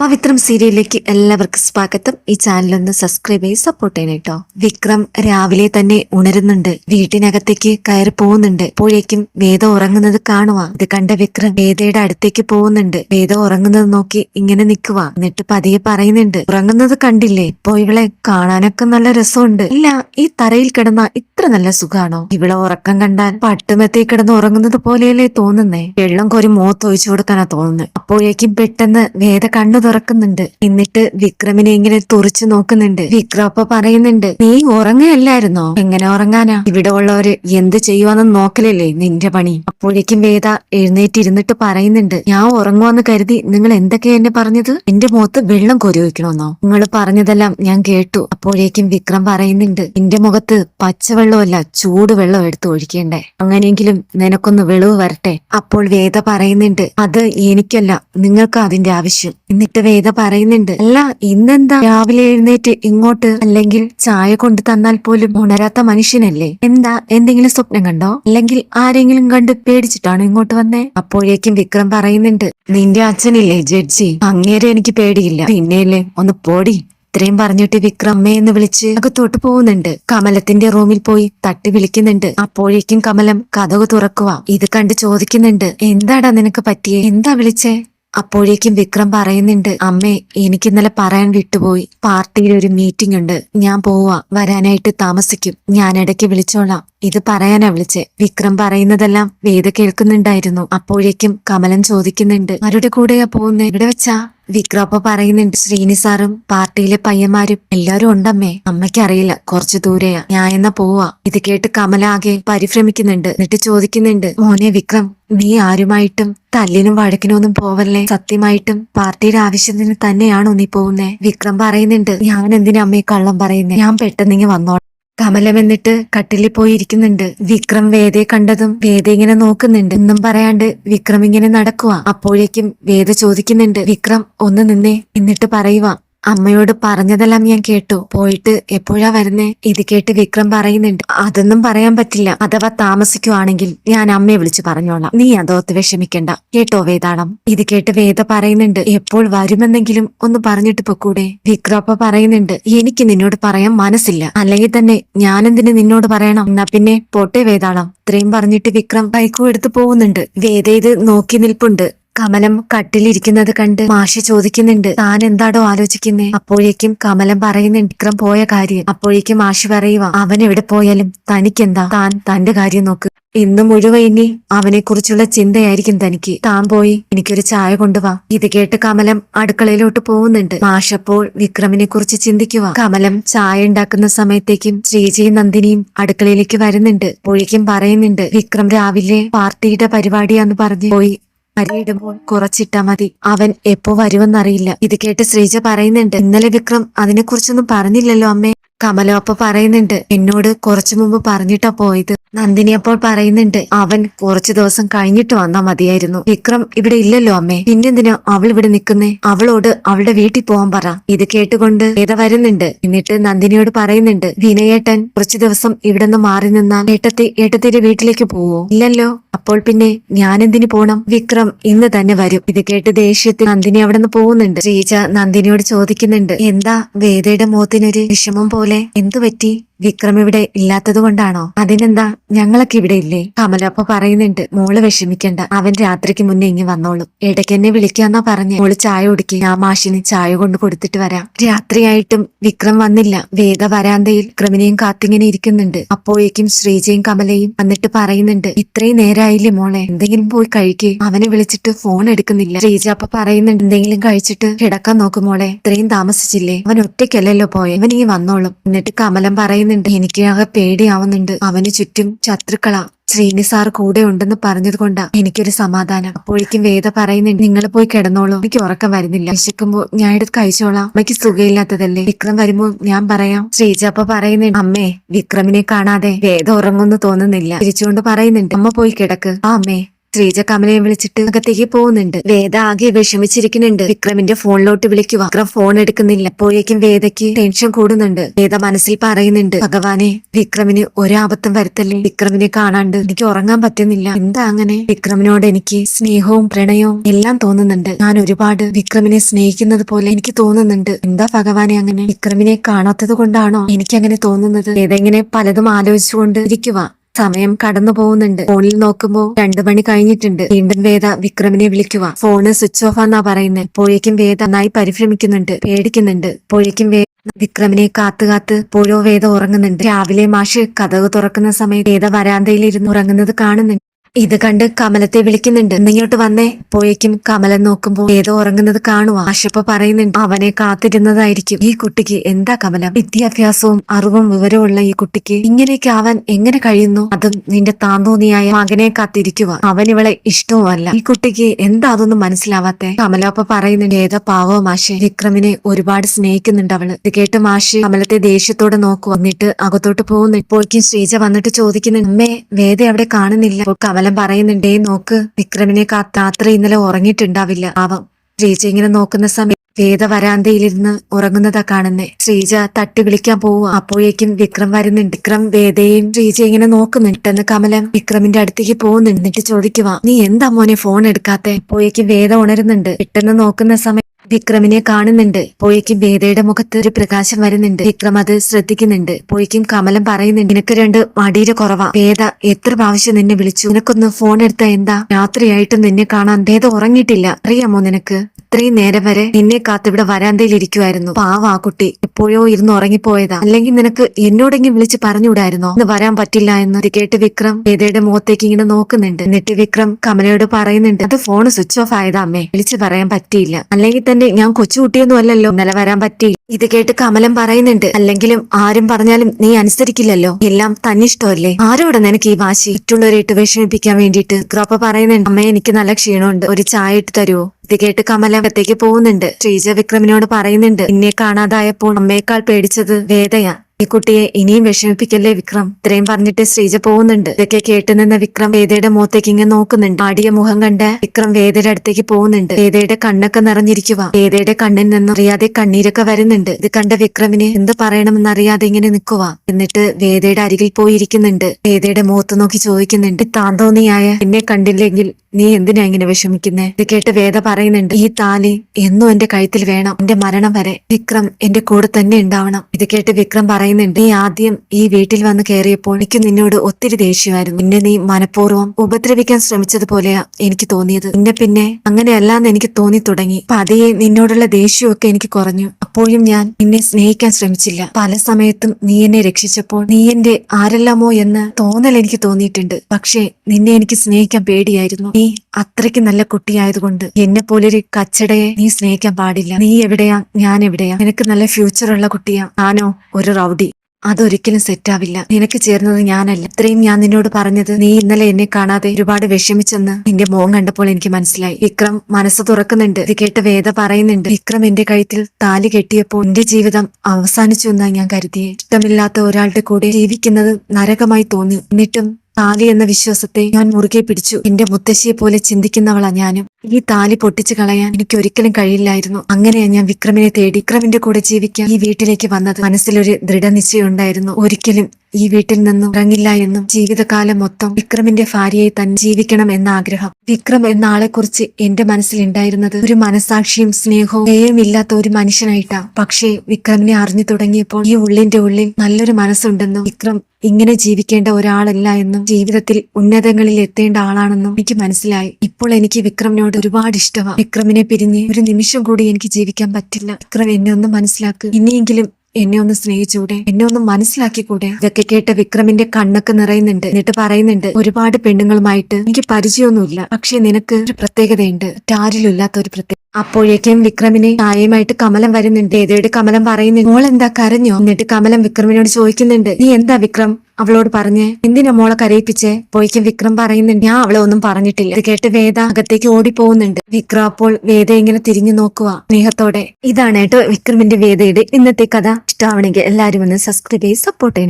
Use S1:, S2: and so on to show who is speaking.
S1: പവിത്രം സീരിയലിലേക്ക് എല്ലാവർക്കും സ്വാഗതം. ഈ ചാനൽ ഒന്ന് സബ്സ്ക്രൈബ് ചെയ്ത് സപ്പോർട്ട് ചെയ്യണം കേട്ടോ വിക്രം രാവിലെ തന്നെ ഉണരുന്നുണ്ട്. വീട്ടിനകത്തേക്ക് കയറി പോകുന്നുണ്ട്. അപ്പോഴേക്കും വേദ ഉറങ്ങുന്നത് കാണുക ഇത് കണ്ട വിക്രം വേദയുടെ അടുത്തേക്ക് പോകുന്നുണ്ട്. വേദ ഉറങ്ങുന്നത് നോക്കി ഇങ്ങനെ നിൽക്കുക എന്നിട്ട് പതിയെ പറയുന്നുണ്ട് ഉറങ്ങുന്നത് കണ്ടില്ലേ? ഇപ്പൊ ഇവളെ കാണാനൊക്കെ നല്ല രസമുണ്ട്. ഇല്ല ഈ തറയിൽ കിടന്ന ഇത്ര നല്ല സുഖാണോ? ഇവളെ ഉറക്കം കണ്ടാൽ പട്ടുമത്തേ കിടന്ന് ഉറങ്ങുന്നത് പോലെയല്ലേ തോന്നുന്നേ? വെള്ളം കോരി മുഖത്ത് ഒഴിച്ചു കൊടുക്കാനാ തോന്നുന്നത് അപ്പോഴേക്കും പെട്ടെന്ന് വേദ കണ്ണു തുറക്കുന്നുണ്ട്. എന്നിട്ട് വിക്രമിനെ ഇങ്ങനെ തുറച്ചു നോക്കുന്നുണ്ട്. വിക്രം അപ്പൊ പറയുന്നുണ്ട് നീ ഉറങ്ങയല്ലായിരുന്നോ എങ്ങനെ ഉറങ്ങാനാ? ഇവിടെ ഉള്ളവര് എന്ത് ചെയ്യുവാന്ന് നോക്കലല്ലേ നിന്റെ പണി? അപ്പോഴേക്കും വേദ എഴുന്നേറ്റിരുന്നിട്ട് പറയുന്നുണ്ട് ഞാൻ ഉറങ്ങുവാന്ന് കരുതി നിങ്ങൾ എന്തൊക്കെയാ എന്നെ പറഞ്ഞത്? എന്റെ മുഖത്ത് വെള്ളം കൊരുവിക്കണമെന്നോ നിങ്ങൾ പറഞ്ഞതെല്ലാം ഞാൻ കേട്ടു. അപ്പോഴേക്കും വിക്രം പറയുന്നുണ്ട് എന്റെ മുഖത്ത് പച്ചവെള്ളമല്ല ചൂടുവെള്ളം എടുത്ത് ഒഴിക്കേണ്ടേ. അങ്ങനെയെങ്കിലും നിനക്കൊന്ന് വെളിവ് വരട്ടെ. അപ്പോൾ വേദ പറയുന്നുണ്ട് അത് എനിക്കല്ല നിങ്ങൾക്ക് അതിന്റെ ആവശ്യം. എന്നിട്ട് വേദ പറയുന്നുണ്ട്. അല്ല ഇന്നെന്താ? രാവിലെ എഴുന്നേറ്റ് ഇങ്ങോട്ട് അല്ലെങ്കിൽ ചായ കൊണ്ടു തന്നാൽ പോലും ഉണരാത്ത മനുഷ്യനല്ലേ? എന്താ? എന്തെങ്കിലും സ്വപ്നം കണ്ടോ? അല്ലെങ്കിൽ ആരെങ്കിലും കണ്ട് പേടിച്ചിട്ടാണോ ഇങ്ങോട്ട് വന്നേ? അപ്പോഴേക്കും വിക്രം പറയുന്നുണ്ട് നിന്റെ അച്ഛനില്ലേ ജഡ്ജി? അങ്ങേരെ എനിക്ക് പേടിയില്ല. പിന്നെയല്ലേ? ഒന്ന് പോടി. ഇത്രയും പറഞ്ഞിട്ട് വിക്രമ്മേ എന്ന് വിളിച്ച് അകത്തോട്ട് പോകുന്നുണ്ട്. കമലത്തിന്റെ റൂമിൽ പോയി തട്ടി വിളിക്കുന്നുണ്ട്. അപ്പോഴേക്കും കമലം കഥകു തുറക്കുക ഇത് കണ്ട് ചോദിക്കുന്നുണ്ട് എന്താടാ നിനക്ക് പറ്റിയേ? എന്താ വിളിച്ചേ? അപ്പോഴേക്കും വിക്രം പറയുന്നുണ്ട് അമ്മേ എനിക്ക് ഇന്നലെ പറയാൻ വിട്ടുപോയി. പാർട്ടിയിൽ ഒരു മീറ്റിംഗ് ഉണ്ട്. ഞാൻ പോവാ. വരാനായിട്ട് താമസിക്കും. ഞാൻ ഇടയ്ക്ക് വിളിച്ചോളാം. ഇത് പറയാനാ വിളിച്ചേ. വിക്രം പറയുന്നതെല്ലാം വേദ കേൾക്കുന്നുണ്ടായിരുന്നു. അപ്പോഴേക്കും കമലൻ ചോദിക്കുന്നുണ്ട് ആരുടെ കൂടെയാ പോകുന്നേ? ഇവിടെ വെച്ചാ? വിക്രം അപ്പൊ പറയുന്നുണ്ട് ശ്രീനി സാറും പാർട്ടിയിലെ പയ്യന്മാരും എല്ലാരും ഉണ്ടമ്മേ. അമ്മയ്ക്കറിയില്ല കുറച്ചു ദൂരെയാ. ഞാൻ എന്നാ പോവാ. ഇത് കേട്ട് കമലാകെ പരിഭ്രമിക്കുന്നുണ്ട്. എന്നിട്ട് ചോദിക്കുന്നുണ്ട് മോനെ വിക്രം നീ ആരുമായിട്ടും തല്ലിനും വഴക്കിനും ഒന്നും പോവല്ലേ? സത്യമായിട്ടും പാർട്ടിയുടെ ആവശ്യത്തിന് തന്നെയാണോ നീ പോകുന്നേ? വിക്രം പറയുന്നുണ്ട് ഞാൻ എന്തിനാ അമ്മയെ കള്ളം പറയുന്നേ? ഞാൻ പെട്ടെന്ന് ഇങ്ങനെ വന്നോളാം കമലം എന്നിട്ട് കട്ടിലിൽ പോയി ഇരിക്കുന്നുണ്ട് വിക്രം വേദയെ കണ്ടതും വേദ ഇങ്ങനെ നോക്കുന്നുണ്ട്. ഒന്നും പറയാണ്ട് വിക്രം ഇങ്ങനെ നടക്കുക അപ്പോഴേക്കും വേദ ചോദിക്കുന്നുണ്ട് വിക്രം ഒന്ന് നിന്നേ എന്നിട്ട് പറയുക അമ്മയോട് പറഞ്ഞതെല്ലാം ഞാൻ കേട്ടു. പോയിട്ട് എപ്പോഴാ വരുന്നേ? ഇത് കേട്ട് വിക്രം പറയുന്നുണ്ട്. അതൊന്നും പറയാൻ പറ്റില്ല. അഥവാ താമസിക്കുവാണെങ്കിൽ ഞാൻ അമ്മയെ വിളിച്ചു പറഞ്ഞോളാം. നീ അതോത്ത് വിഷമിക്കണ്ട. കേട്ടോ വേതാളം. ഇത് കേട്ട് വേദ പറയുന്നുണ്ട്. എപ്പോൾ വരുമെന്നെങ്കിലും ഒന്ന് പറഞ്ഞിട്ട് പൊക്കൂടെ. വിക്രം അപ്പൊ പറയുന്നുണ്ട്. എനിക്ക് നിന്നോട് പറയാൻ മനസ്സില്ല. അല്ലെങ്കിൽ തന്നെ ഞാനെന്തിന് നിന്നോട് പറയണം? എന്നാ പിന്നെ പോട്ടെ വേതാളം. ഇത്രയും പറഞ്ഞിട്ട് വിക്രം കൈക്കൂ എടുത്തു പോകുന്നുണ്ട്. വേദ ഇത് നോക്കി നിൽപ്പുണ്ട്. കമലം കട്ടിലിരിക്കുന്നത് കണ്ട് മാഷി ചോദിക്കുന്നുണ്ട് താൻ എന്താടോ ആലോചിക്കുന്നേ? അപ്പോഴേക്കും കമലം പറയുന്നുണ്ട് വിക്രം പോയ കാര്യം. അപ്പോഴേക്കും മാഷി പറയുക അവൻ എവിടെ പോയാലും തനിക്കെന്താ? താൻ തന്റെ കാര്യം നോക്ക്. ഇന്ന് മുഴുവൻ ഇനി അവനെ കുറിച്ചുള്ള ചിന്തയായിരിക്കും തനിക്ക്. താൻ പോയി എനിക്കൊരു ചായ കൊണ്ടുവാ. ഇത് കേട്ട് കമലം അടുക്കളയിലോട്ട് പോകുന്നുണ്ട്. മാഷപ്പോൾ വിക്രമിനെ കുറിച്ച് ചിന്തിക്കുക കമലം ചായ ഉണ്ടാക്കുന്ന സമയത്തേക്കും ശ്രീജയും നന്ദിനിയും അടുക്കളയിലേക്ക് വരുന്നുണ്ട്. പുഴയ്ക്കും പറയുന്നുണ്ട് വിക്രം രാവിലെ പാർട്ടിയുടെ പരിപാടിയാന്ന് പറഞ്ഞു പോയി അരിയിടുമ്പോൾ കുറച്ചിട്ടാ മതി. അവൻ എപ്പോ വരുമെന്നറിയില്ല. ഇത് കേട്ട് ശ്രീജ പറയുന്നുണ്ട് ഇന്നലെ വിക്രം അതിനെക്കുറിച്ചൊന്നും പറഞ്ഞില്ലല്ലോ അമ്മേ. കമലം അപ്പൊ പറയുന്നുണ്ട് എന്നോട് കുറച്ചു മുമ്പ് പറഞ്ഞിട്ടാ പോയത്. നന്ദിനി അപ്പോൾ പറയുന്നുണ്ട് അവൻ കുറച്ചു ദിവസം കഴിഞ്ഞിട്ട് വന്നാ മതിയായിരുന്നു. വിക്രം ഇവിടെ ഇല്ലല്ലോ അമ്മേ. പിന്നെന്തിനാ അവൾ ഇവിടെ നിൽക്കുന്നേ? അവളോട് അവളുടെ വീട്ടിൽ പോവാൻ പറ. ഇത് കേട്ടുകൊണ്ട് ഏത വരുന്നുണ്ട്. എന്നിട്ട് നന്ദിനിയോട് പറയുന്നുണ്ട് വിനയേട്ടൻ കുറച്ചു ദിവസം ഇവിടെ നിന്ന് മാറി നിന്നാൽ ഏട്ടത്തി ഏട്ടത്തിന്റെ വീട്ടിലേക്ക് പോവോ? ഇല്ലല്ലോ. അപ്പോൾ പിന്നെ ഞാൻ എന്തിനു പോണം? വിക്രം ഇന്ന് തന്നെ വരും. ഇത് കേട്ട് ദേഷ്യത്തിൽ നന്ദിനി അവിടെ നിന്ന് പോകുന്നുണ്ട്. ശ്രീജ നന്ദിനിയോട് ചോദിക്കുന്നുണ്ട് എന്താ വേദയുടെ മുഖത്തിനൊരു വിഷമം പോലെ എന്തു പറ്റി? വിക്രം ഇവിടെ ഇല്ലാത്തത് കൊണ്ടാണോ? അതിനെന്താ? ഞങ്ങളൊക്കെ ഇവിടെ ഇല്ലേ? കമല അപ്പൊ പറയുന്നുണ്ട് മോൾ വിഷമിക്കണ്ട. അവൻ രാത്രിക്ക് മുന്നേ ഇങ്ങി വന്നോളും. ഇടയ്ക്ക് എന്നെ വിളിക്കാന്നാ പറഞ്ഞ് മോൾ ചായ കുടിക്ക്. ഞാൻ മാഷിന് ചായ കൊണ്ട് കൊടുത്തിട്ട് വരാം. രാത്രിയായിട്ടും വിക്രം വന്നില്ല. വേഗ വരാന്തയിൽ വിക്രമിനെയും കാത്തിങ്ങനെ ഇരിക്കുന്നുണ്ട്. അപ്പോഴേക്കും ശ്രീജയും കമലയും വന്നിട്ട് പറയുന്നുണ്ട് ഇത്രയും നേരായില്ലേ മോളെ? എന്തെങ്കിലും പോയി കഴിക്കേ. അവനെ വിളിച്ചിട്ട് ഫോൺ എടുക്കുന്നില്ല. ശ്രീജ അപ്പൊ പറയുന്നുണ്ട് എന്തെങ്കിലും കഴിച്ചിട്ട് കിടക്കാൻ നോക്കും മോളെ. ഇത്രയും താമസിച്ചില്ലേ? അവൻ ഒറ്റയ്ക്കല്ലല്ലോ പോയെ. അവൻ ഇനി വന്നോളും. എന്നിട്ട് കമലം പറയുന്നുണ്ട്. എനിക്ക് ആകെ പേടിയാവുന്നുണ്ട്. അവന് ചുറ്റും ശത്രുക്കളാ. ശ്രീനി സാർ കൂടെ ഉണ്ടെന്ന് പറഞ്ഞത് കൊണ്ടാ എനിക്കൊരു സമാധാനം. അപ്പോഴേക്കും വേദ പറയുന്നുണ്ട് നിങ്ങൾ പോയി കിടന്നോളൂ. എനിക്ക് ഉറക്കം വരുന്നില്ല. വിശക്കുമ്പോ ഞാൻ എടുത്ത് കഴിച്ചോളാം. അമ്മയ്ക്ക് സുഖമില്ലാത്തതല്ലേ വിക്രം വരുമ്പോ ഞാൻ പറയാം. ശ്രീജ അപ്പൊ പറയുന്നുണ്ട് അമ്മേ വിക്രമിനെ കാണാതെ വേദ ഉറങ്ങുന്നു തോന്നുന്നില്ല. തിരിച്ചുകൊണ്ട് പറയുന്നുണ്ട് അമ്മ പോയി കിടക്ക്. ആ അമ്മേ. ശ്രീജ കമലയെ വിളിച്ചിട്ട് അകത്തേക്ക് പോകുന്നുണ്ട്. വേദ ആകെ വിഷമിച്ചിരിക്കുന്നുണ്ട്. വിക്രമിന്റെ ഫോണിലോട്ട് വിളിക്കുക. വിക്രം ഫോൺ എടുക്കുന്നില്ല. അപ്പോഴേക്കും വേദയ്ക്ക് ടെൻഷൻ കൂടുന്നുണ്ട്. വേദ മനസ്സിൽ പറയുന്നുണ്ട് ഭഗവാനെ വിക്രമിന് ഒരാപത്തും വരുത്തല്ലേ? വിക്രമിനെ കാണാണ്ട് എനിക്ക് ഉറങ്ങാൻ പറ്റുന്നില്ല. എന്താ അങ്ങനെ? വിക്രമിനോട് എനിക്ക് സ്നേഹവും പ്രണയവും എല്ലാം തോന്നുന്നുണ്ട്. ഞാൻ ഒരുപാട് വിക്രമിനെ സ്നേഹിക്കുന്നത് പോലെ എനിക്ക് തോന്നുന്നുണ്ട്. എന്താ ഭഗവാനെ അങ്ങനെ? വിക്രമിനെ കാണാത്തത് കൊണ്ടാണോ എനിക്കങ്ങനെ തോന്നുന്നത്? ഏതെങ്ങനെ പലതും ആലോചിച്ചുകൊണ്ട് ഇരിക്കുക സമയം കടന്നു പോകുന്നുണ്ട്. ഫോണിൽ നോക്കുമ്പോ രണ്ടു മണി കഴിഞ്ഞിട്ടുണ്ട്. വീണ്ടും വേദ വിക്രമിനെ വിളിക്കുക ഫോണ് സ്വിച്ച് ഓഫ് ആന്നാ പറയുന്നത് ഇപ്പോഴേക്കും വേദ നന്നായി പരിഭ്രമിക്കുന്നുണ്ട് പേടിക്കുന്നുണ്ട്. ഇപ്പോഴേക്കും വേദ വിക്രമിനെ കാത്തു കാത്ത് പോഴോ വേദ ഉറങ്ങുന്നുണ്ട്. രാവിലെ മാഷ് കഥക് തുറക്കുന്ന സമയത്ത് വേദ വരാന്തയിൽ ഇരുന്ന് ഉറങ്ങുന്നത് കാണുന്നുണ്ട്. ഇത് കണ്ട് കമലത്തെ വിളിക്കുന്നുണ്ട്. നിങ്ങോട്ട് വന്നേ. പോയേക്കും കമലൻ നോക്കുമ്പോൾ ഏതോ ഉറങ്ങുന്നത് കാണുക ആശപ്പ പറയുന്നുണ്ട് അവനെ കാത്തിരുന്നതായിരിക്കും. ഈ കുട്ടിക്ക് എന്താ കമലം? വിദ്യാഭ്യാസവും അറിവും വിവരവുമുള്ള ഈ കുട്ടിക്ക് ഇങ്ങനെയൊക്കെ ആവാൻ എങ്ങനെ കഴിയുന്നു? അതും നിന്റെ താന്തോന്നിയായ മകനെ കാത്തിരിക്കുക അവൻ ഇവളെ ഇഷ്ടവുമല്ല. ഈ കുട്ടിക്ക് എന്താ അതൊന്നും മനസ്സിലാവാത്തെ? കമലപ്പ പറയുന്നുണ്ട് ഏതോ പാവോ മാഷെ വിക്രമിനെ ഒരുപാട് സ്നേഹിക്കുന്നുണ്ട് അവൾ. ഇത് കേട്ട് മാഷ് കമലത്തെ ദേഷ്യത്തോടെ നോക്കുക എന്നിട്ട് അകത്തോട്ട് പോകുന്നു. ഇപ്പോഴേക്കും ശ്രീജ വന്നിട്ട് ചോദിക്കുന്നുണ്ട് അമ്മേ വേദ അവിടെ കാണുന്നില്ല. പറയുന്നുണ്ടേ നോക്ക് വിക്രമിനെ രാത്രി ഇന്നലെ ഉറങ്ങിയിട്ടുണ്ടാവില്ല. ആവാം ശ്രീജ ഇങ്ങനെ നോക്കുന്ന സമയം വേദ വരാന്തയിലിരുന്ന് ഉറങ്ങുന്നതാ കാണുന്നേ. ശ്രീജ തട്ടി വിളിക്കാൻ പോവും അപ്പോഴേക്കും വിക്രം വരുന്നുണ്ട്. വിക്രം വേദയും ശ്രീജ ഇങ്ങനെ നോക്കുന്നുണ്ടെന്ന് കമലം വിക്രമിന്റെ അടുത്തേക്ക് പോകുന്നുണ്ട്. എന്നിട്ട് ചോദിക്കുക നീ എന്താ മോനെ ഫോൺ എടുക്കാത്തെ? അപ്പോഴേക്കും വേദ ഉണരുന്നുണ്ട്. പെട്ടെന്ന് നോക്കുന്ന സമയം വിക്രമിനെ കാണുന്നുണ്ട്. പോയിക്കും വേദയുടെ മുഖത്ത് ഒരു പ്രകാശം വരുന്നുണ്ട്. വിക്രം അത് ശ്രദ്ധിക്കുന്നുണ്ട്. പോയിക്കും കമലം പറയുന്നുണ്ട് നിനക്ക് രണ്ട് മടിയുടെ കുറവാ. വേദ എത്ര പ്രാവശ്യം നിന്നെ വിളിച്ചു? നിനക്കൊന്ന് ഫോൺ എടുത്ത എന്താ? രാത്രിയായിട്ടും നിന്നെ കാണാൻ വേദ ഉറങ്ങിയിട്ടില്ല. അറിയാമോ നിനക്ക്? ഇത്രയും നേരം വരെ നിന്നെ കാത്തിവിടെ വരാന്തയിൽ ഇരിക്കുമായിരുന്നു പാവ ആ കുട്ടി. എപ്പോഴോ ഇരുന്ന് ഉറങ്ങിപ്പോയതാ. അല്ലെങ്കിൽ നിനക്ക് എന്നോടെങ്കിലും വിളിച്ച് പറഞ്ഞുകൂടായിരുന്നോ? ഇന്ന് വരാൻ പറ്റില്ല എന്ന് ഇത് കേട്ട് വിക്രം വേദയുടെ മുഖത്തേക്ക് ഇങ്ങനെ നോക്കുന്നുണ്ട്. എന്നിട്ട് വിക്രം കമലയോട് പറയുന്നുണ്ട് അത് ഫോൺ സ്വിച്ച് ഓഫ് ആയതാ അമ്മേ. വിളിച്ച് പറയാൻ പറ്റിയില്ല. അല്ലെങ്കിൽ തന്നെ ഞാൻ കൊച്ചുകുട്ടിയൊന്നും അല്ലല്ലോ. ഇന്നലെ വരാൻ പറ്റിയില്ല. ഇത് കേട്ട് കമലം പറയുന്നുണ്ട്. അല്ലെങ്കിലും ആരും പറഞ്ഞാലും നീ അനുസരിക്കില്ലല്ലോ. എല്ലാം തന്നിഷ്ടമല്ലേ ആരോടെ നിനക്ക് ഈ വാശി? മറ്റുള്ളവരെ ഇട്ട് വിഷമിപ്പിക്കാൻ വേണ്ടിയിട്ട് ഗ്രോപ്പ പറയുന്നുണ്ട്. അമ്മ എനിക്ക് നല്ല ക്ഷീണമുണ്ട്. ഒരു ചായ ഇട്ട് തരുമോ ഇത് കേട്ട് കമല അകത്തേക്ക് പോകുന്നുണ്ട്. ശ്രീജ വിക്രമിനോട് പറയുന്നുണ്ട്. എന്നെ കാണാതായപ്പോൾ അമ്മയെക്കാൾ പേടിച്ചത് വേദയാ. ഈ കുട്ടിയെ ഇനിയും വിഷമിപ്പിക്കല്ലേ വിക്രം? ഇത്രയും പറഞ്ഞിട്ട് ശ്രീജ പോകുന്നുണ്ട്. ഇതൊക്കെ കേട്ട് നിന്ന വിക്രം വേദയുടെ മുഖത്തേക്ക് ഇങ്ങനെ നോക്കുന്നുണ്ട്. ആടിയ മുഖം കണ്ട് വിക്രം വേദയുടെ അടുത്തേക്ക് പോകുന്നുണ്ട്. വേദയുടെ കണ്ണൊക്കെ നിറഞ്ഞിരിക്കുക വേദയുടെ കണ്ണിൽ നിന്നും അറിയാതെ കണ്ണീരൊക്കെ വരുന്നുണ്ട്. ഇത് കണ്ട വിക്രമിന് എന്ത് പറയണമെന്ന് അറിയാതെ ഇങ്ങനെ നിൽക്കുക എന്നിട്ട് വേദയുടെ അരികിൽ പോയിരിക്കുന്നുണ്ട്. വേദയുടെ മുഖത്ത് നോക്കി ചോദിക്കുന്നുണ്ട്. താന്തോന്നിയായ എന്നെ കണ്ടില്ലെങ്കിൽ നീ എന്തിനാ ഇങ്ങനെ വിഷമിക്കുന്നേ? ഇത് കേട്ട് വേദ പറയുന്നുണ്ട്. ഈ താലി എന്നും എന്റെ കഴുത്തിൽ വേണം. എന്റെ മരണം വരെ വിക്രം എന്റെ കൂടെ തന്നെ ഉണ്ടാവണം. ഇത് കേട്ട് വിക്രം പറയുന്നുണ്ട് നീ ആദ്യം ഈ വീട്ടിൽ വന്ന് കയറിയപ്പോൾ എനിക്ക് നിന്നോട് ഒത്തിരി ദേഷ്യമായിരുന്നു. നിന്നെ നീ മനഃപൂർവം ഉപദ്രവിക്കാൻ ശ്രമിച്ചതുപോലെയാ എനിക്ക് തോന്നിയത്. പിന്നെ പിന്നെ അങ്ങനെയല്ലാന്ന് എനിക്ക് തോന്നി തുടങ്ങി പതിയെ നിന്നോടുള്ള ദേഷ്യമൊക്കെ എനിക്ക് കുറഞ്ഞു. അപ്പോഴും ഞാൻ നിന്നെ സ്നേഹിക്കാൻ ശ്രമിച്ചില്ല. പല സമയത്തും നീ എന്നെ രക്ഷിച്ചപ്പോൾ നീ എന്റെ ആരെല്ലാമോ എന്ന് തോന്നൽ എനിക്ക് തോന്നിയിട്ടുണ്ട്. പക്ഷേ നിന്നെ എനിക്ക് സ്നേഹിക്കാൻ പേടിയായിരുന്നു. നീ അത്രയ്ക്ക് നല്ല കുട്ടിയായതുകൊണ്ട് എന്നെ പോലൊരു കച്ചടയെ നീ സ്നേഹിക്കാൻ പാടില്ല. നീ എവിടെയാ? ഞാൻ എവിടെയാ? നിനക്ക് നല്ല ഫ്യൂച്ചർ ഉള്ള കുട്ടിയാ. ഞാനോ? ഒരു റൗഡി. അതൊരിക്കലും സെറ്റാവില്ല നിനക്ക് ചേർന്നത് ഞാനല്ല. ഇത്രയും ഞാൻ നിന്നോട് പറഞ്ഞത് നീ ഇന്നലെ എന്നെ കാണാതെ ഒരുപാട് വിഷമിച്ചെന്ന് നിന്റെ മോൻ കണ്ടപ്പോൾ എനിക്ക് മനസ്സിലായി. വിക്രം മനസ്സ് തുറക്കുന്നുണ്ട്. ഇത് കേട്ട വേദ പറയുന്നുണ്ട്. വിക്രം എന്റെ കഴുത്തിൽ താലി കെട്ടിയപ്പോൾ എന്റെ ജീവിതം അവസാനിച്ചു എന്നാണ് ഞാൻ കരുതിയെ. ഇഷ്ടമില്ലാത്ത ഒരാളുടെ കൂടെ ജീവിക്കുന്നത് നരകമായി തോന്നി. എന്നിട്ടും താലി എന്ന വിശ്വാസത്തെ ഞാൻ മുറുകെ പിടിച്ചു. എന്റെ മുത്തശ്ശിയെ പോലെ ചിന്തിക്കുന്നവളാ ഞാനും. ഈ താലി പൊട്ടിച്ചു കളയാൻ എനിക്ക് ഒരിക്കലും കഴിയില്ലായിരുന്നു. അങ്ങനെയാണ് ഞാൻ വിക്രമിനെ തേടി വിക്രമിന്റെ കൂടെ ജീവിക്കാൻ ഈ വീട്ടിലേക്ക് വന്നത്. മനസ്സിലൊരു ദൃഢനിശ്ചയം ഉണ്ടായിരുന്നു ഒരിക്കലും ഈ വീട്ടിൽ നിന്നും ഇറങ്ങില്ല എന്നും ജീവിതകാലം മൊത്തം വിക്രമിന്റെ ഭാര്യയെ തന്നെ ജീവിക്കണം എന്ന ആഗ്രഹം. വിക്രം എന്ന ആളെക്കുറിച്ച് എന്റെ മനസ്സിലുണ്ടായിരുന്നത് ഒരു മനസാക്ഷിയും സ്നേഹവും ഏയും ഇല്ലാത്ത ഒരു മനുഷ്യനായിട്ടാ. പക്ഷേ വിക്രമിനെ അറിഞ്ഞു തുടങ്ങിയപ്പോൾ ഈ ഉള്ളിന്റെ ഉള്ളിൽ നല്ലൊരു മനസ്സുണ്ടെന്നും വിക്രം ഇങ്ങനെ ജീവിക്കേണ്ട ഒരാളല്ല എന്നും ജീവിതത്തിൽ ഉന്നതങ്ങളിൽ എത്തേണ്ട ആളാണെന്നും എനിക്ക് മനസ്സിലായി. ഇപ്പോൾ എനിക്ക് വിക്രമിനോട് ഒരുപാട് ഇഷ്ടമാണ് വിക്രമിനെ പിരിഞ്ഞ് ഒരു നിമിഷം കൂടി എനിക്ക് ജീവിക്കാൻ പറ്റില്ല. വിക്രം എന്നെ ഒന്ന് മനസ്സിലാക്കുക ഇനിയെങ്കിലും എന്നെ ഒന്ന് സ്നേഹിച്ചൂടെ? എന്നെ ഒന്ന് മനസ്സിലാക്കിക്കൂടെ? ഇതൊക്കെ കേട്ട വിക്രമിന്റെ കണ്ണൊക്കെ നിറയുന്നുണ്ട്. എന്നിട്ട് പറയുന്നുണ്ട് ഒരുപാട് പെണ്ണുങ്ങളുമായിട്ട് എനിക്ക് പരിചയമൊന്നുമില്ല. പക്ഷെ നിനക്ക് ഒരു പ്രത്യേകതയുണ്ട്. ടാരിലില്ലാത്ത ഒരു പ്രത്യേകത അപ്പോഴേക്കും വിക്രമിന് ചായയുമായിട്ട് കമലം വരുന്നുണ്ട്. ഏതോട് കമലം പറയുന്നു? മോൾ എന്താ കരഞ്ഞോ? എന്നിട്ട് കമലം വിക്രമിനോട് ചോദിക്കുന്നുണ്ട്. നീ എന്താ വിക്രം? അവളോട് പറഞ്ഞ് എന്തിനാ മോളെ കരയിപ്പിച്ചേ? പോയിക്കും വിക്രം പറയുന്നുണ്ട് ഞാൻ അവളെ ഒന്നും പറഞ്ഞിട്ടില്ല. ഇത് കേട്ട് വേദ അകത്തേക്ക് ഓടിപ്പോകുന്നുണ്ട്. വിക്രം അപ്പോൾ വേദ ഇങ്ങനെ തിരിഞ്ഞു നോക്കുക സ്നേഹത്തോടെ. ഇതാണ് കേട്ടോ വിക്രമിന്റെ വേദയുടെ ഇന്നത്തെ കഥ. ഇഷ്ടമാവണമെങ്കിൽ എല്ലാവരും ഒന്ന് സബ്സ്ക്രൈബ് ചെയ്ത് സപ്പോർട്ട് ചെയ്യണം.